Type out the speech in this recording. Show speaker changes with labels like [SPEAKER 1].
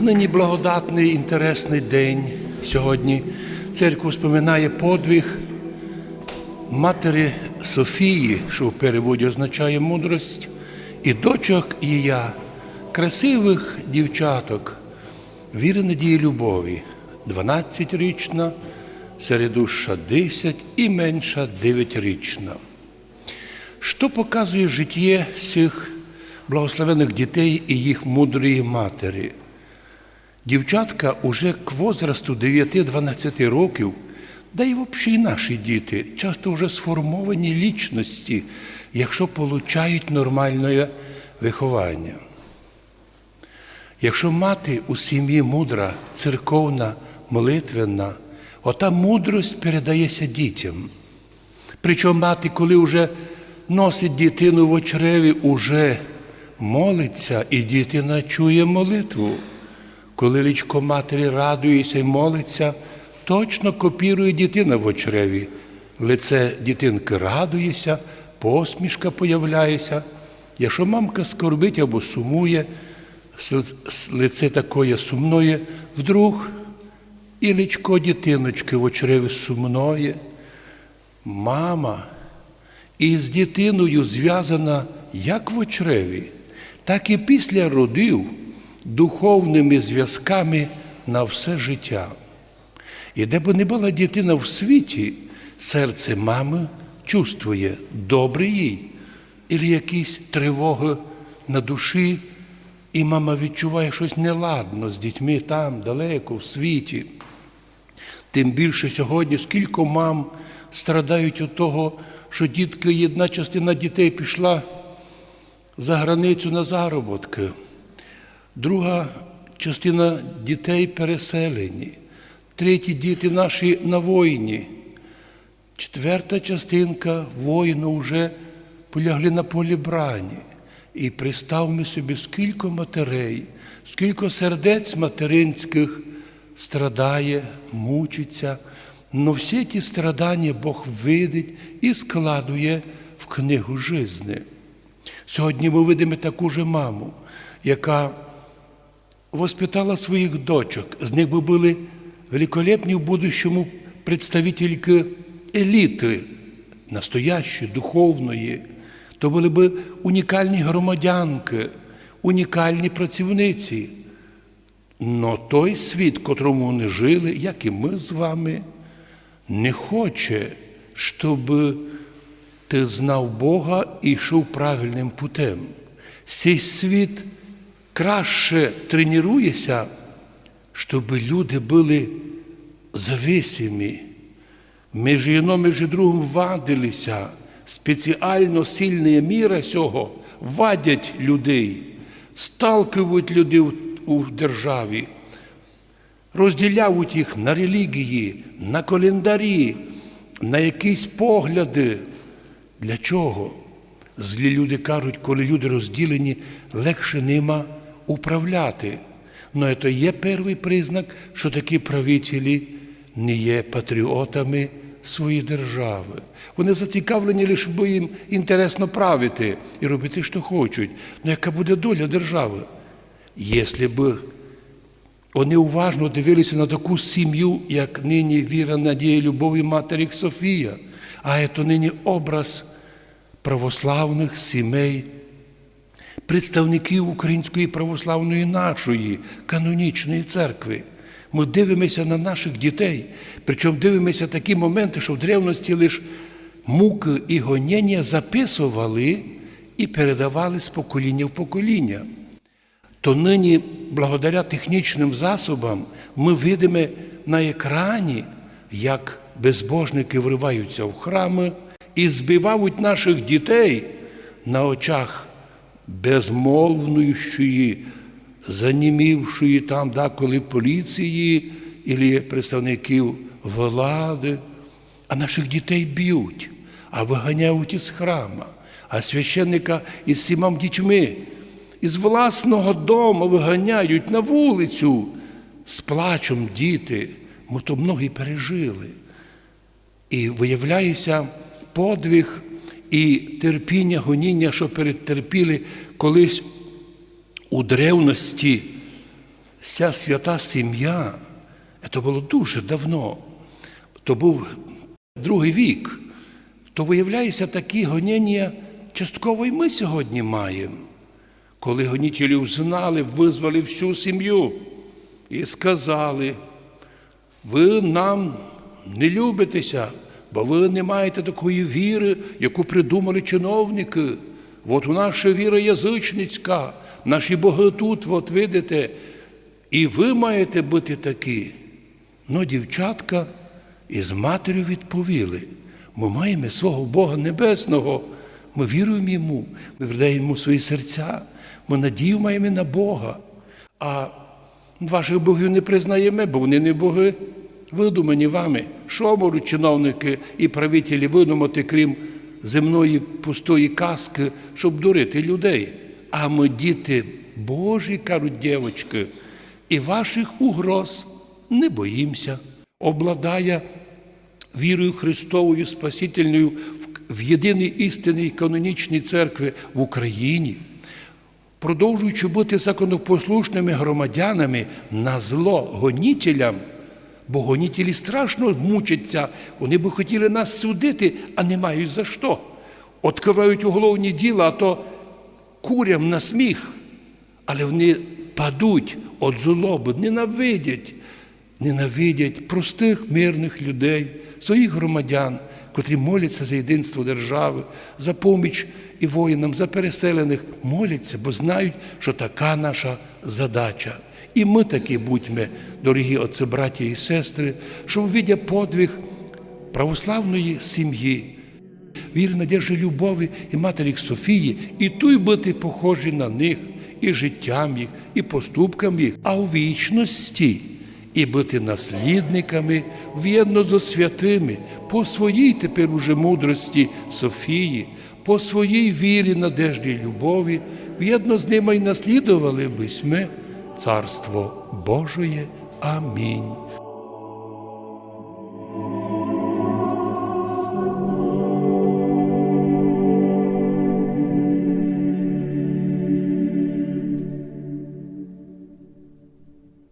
[SPEAKER 1] Нині благодатний інтересний день. Сьогодні церква споминає подвиг матері Софії, що в переводі означає мудрость, і дочок її, красивих дівчаток, віри надії любові, 12-річна, середуща 10 і менша 9-річна. Що показує життя цих благословених дітей і їх мудрої матері? Дівчатка уже к возрасту 9-12 років, да й взагалі наші діти, часто вже сформовані лічності, якщо получають нормальне виховання. Якщо мати у сім'ї мудра, церковна, молитвенна, ота мудрость передається дітям. Причому мати, коли вже носить дитину в очреві, уже молиться, і дитина чує молитву. Коли лічко матері радується і молиться, точно копірує дитина в очреві. Лице дитинки радується, посмішка появляється. Якщо мамка скорбить або сумує, лице такое сумное, вдруг і личко дитиночки в очреві сумное. Мама із дитиною зв'язана як в очреві, так і після родів духовними зв'язками на все життя. І де б не була дитина в світі, серце мами чувствує добре їй, і якісь тривоги на душі, і мама відчуває щось неладно з дітьми там, далеко, в світі. Тим більше сьогодні, скільки мам страдають від того, що дітки, одна частина дітей пішла за границю на заробітки, друга частина дітей переселені, треті діти наші на війні, четверта частинка воїну вже полягли на полі брані. І приставмо собі, скільки матерей, скільки сердець материнських страдає, мучиться, но всі ті страдання Бог видить і складує в книгу жизни. Сьогодні ми видимо таку же маму, яка воспитала своїх дочок. З них би були великолепні в будущому представительки еліти, настоящої, духовної. То були б унікальні громадянки, унікальні працівниці. Но той світ, в котрому вони жили, як і ми з вами, не хоче, щоб ти знав Бога і йшов правильним путем. Цей світ краще тренується, щоб люди були зависимі, між одним між другим вадилися. Спеціально сильні міра цього вадять людей, сталкують людей у державі, розділяють їх на релігії, на календарі, на якісь погляди. Для чого? Злі люди кажуть, коли люди розділені, легше нема управляти. Ну, це є перший признак, що такі правителі не є патріотами своєї держави. Вони зацікавлені лише, бо їм інтересно правити і робити, що хочуть. Ну, яка буде доля держави? Якщо б вони уважно дивилися на таку сім'ю, як нині віра, надія, любов і матері Софія, а це нині образ православних сімей, представників Української православної нашої канонічної церкви. Ми дивимося на наших дітей, причому дивимося такі моменти, що в древності лише муки і гоніння записували і передавали з покоління в покоління то нині, благодаря технічним засобам, ми видимо на екрані, як безбожники вриваються в храми і збивають наших дітей на очах безмовнуючої, занімівшої там деколи поліції і представників влади, а наших дітей б'ють, а виганяють із храма, а священника із сімом дітьми. Із власного дому виганяють на вулицю. З плачем діти, ми то многі пережили. І виявляється подвиг і терпіння, гоніння, що перетерпіли колись у древності ця свята сім'я, це було дуже давно, то був другий вік, то виявляється, такі гоніння частково і ми сьогодні маємо. Коли гонітелів знали, визвали всю сім'ю і сказали, ви нам не любитеся, бо ви не маєте такої віри, яку придумали чиновники. От у ще віра язичницька, наші боги тут, от видите, і ви маєте бути такі. Ну, дівчатка із матір'ю відповіли: ми маємо свого Бога Небесного, ми віруємо йому, ми вдаємо свої серця, ми надію маємо на Бога. А ваших богів не признаємо, бо вони не боги. Видумані вами, що можуть чиновники і правителі видумати, крім земної пустої казки, щоб дурити людей. А ми діти Божі, кажуть дівчатки, і ваших угроз не боїмося. Обладає вірою Христовою Спасительною в єдиній істинній канонічній церкві в Україні, продовжуючи бути законопослушними громадянами на зло гонітелям, бо гонітелі страшно мучаться, вони би хотіли нас судити, а не мають за що. Откривають уголовні діла, а то курям на сміх, але вони падуть від злоби, ненавидять, ненавидять простих мирних людей, своїх громадян, котрі моляться за єдинство держави, за поміч і воїнам, за переселених, моляться, бо знають, що така наша задача. І ми такі будьмо, дорогі отці, браті і сестри, щоб видя подвиг православної сім'ї, віри, надежди, любові і матері Софії, і той бути похожі на них, і життям їх, і поступкам їх, а у вічності і бути наслідниками в'єдно зо святими, по своїй тепер уже мудрості Софії, по своїй вірі, надежді і любові, в'єдно з ними й наслідували би ми Царство Божоє. Амінь.